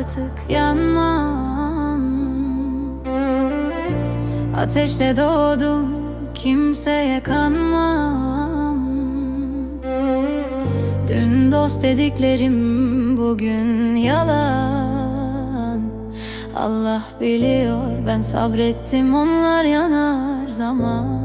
artık yanmam. Ateşle doğdum kimseye kanmam. Dün dost dediklerim bugün yalan. Allah biliyor ben sabrettim onlar yanar zaman.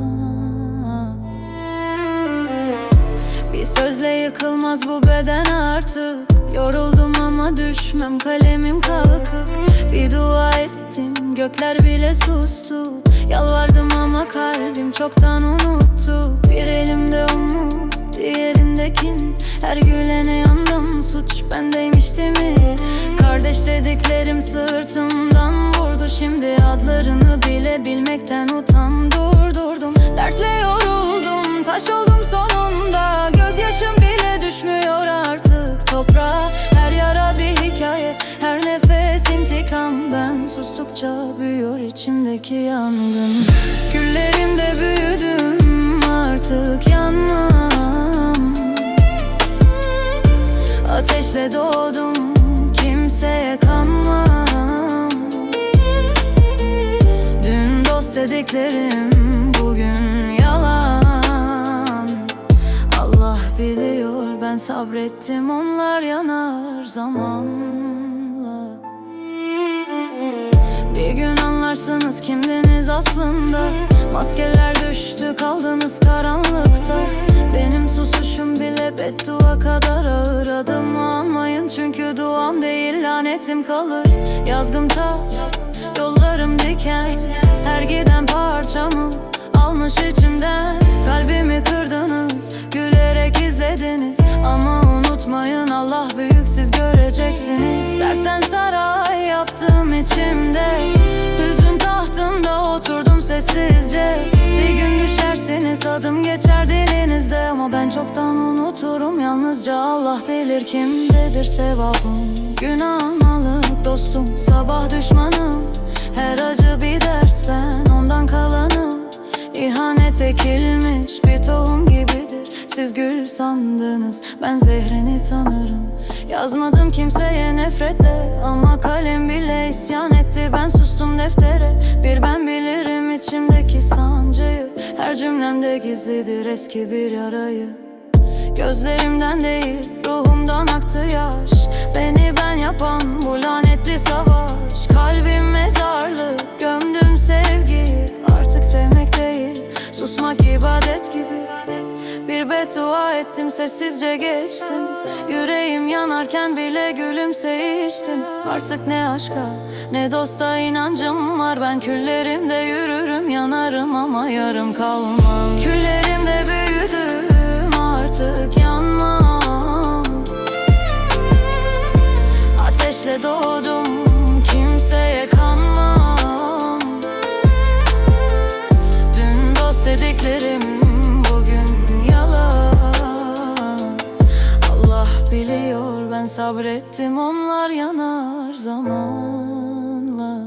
Bir sözle yıkılmaz bu beden artık Yoruldum ama düşmem kalemim kalkıp Bir dua ettim. Gökler bile sustu. Yalvardım ama kalbim çoktan unuttu. Bir elimde umut diğerinde kin Her gülene yandım suç bendeymiş değil mi? Kardeş dediklerim sırtımdan vurdu. Şimdi adlarını bile bilmekten utan durdurdum Dertle yoruldum. Taş oldum intikam Ben sustukça büyüyor içimdeki yangın. Küllerimde büyüdüm artık yanmam. Ateşle doğdum kimseye kanmam. Dün dost dediklerim bugün yalan. Allah biliyor ben sabrettim onlar yanar zamanla Bir gün anlarsınız kimdiniz aslında. Maskeler düştü kaldınız karanlıkta. Benim susuşum bile beddua kadar ağır. Adımı anmayın çünkü duam değil lanetim kalır. Yazgım taş, yollarım diken. Her giden parçamı almış içimden. Kalbimi kırdınız, gülerek izlediniz. Ama unutmayın Allah büyük siz göreceksiniz. Dertten saray yaptım içimde sessizce Bir gün düşersiniz adım geçer dilinizde. Ama ben çoktan unuturum yalnızca Allah bilir kimdedir sevabım. Günahmalık dostum sabah düşmanım. Her acı bir ders ben ondan kalanım. İhanet ekilmiş bir tohum gibidir. Siz gül sandınız ben zehrini tanırım. Yazmadım kimseye nefretle Ama kalem bile isyan etti. Ben sustum deftere Bir ben bilirim Cümlemde gizlidir eski bir yarayı Gözlerimden değil ruhumdan aktı yaş. Beni ben yapan bu lanetli savaş. Kalbim mezarlık gömdüm sevgi Artık sevmek değil susmak ibadet gibi Bir beddua ettim sessizce geçtim. Yüreğim yanarken bile gülümseyiştim Artık ne aşka ne dosta inancım var. Ben küllerimde yürürüm yanarım ama yarım kalmam. Küllerimde büyüdüm artık yanmam. Ateşle doğdum kimseye kanmam. Dün dost dediklerim biliyor. Ben sabrettim onlar yanar zamanla.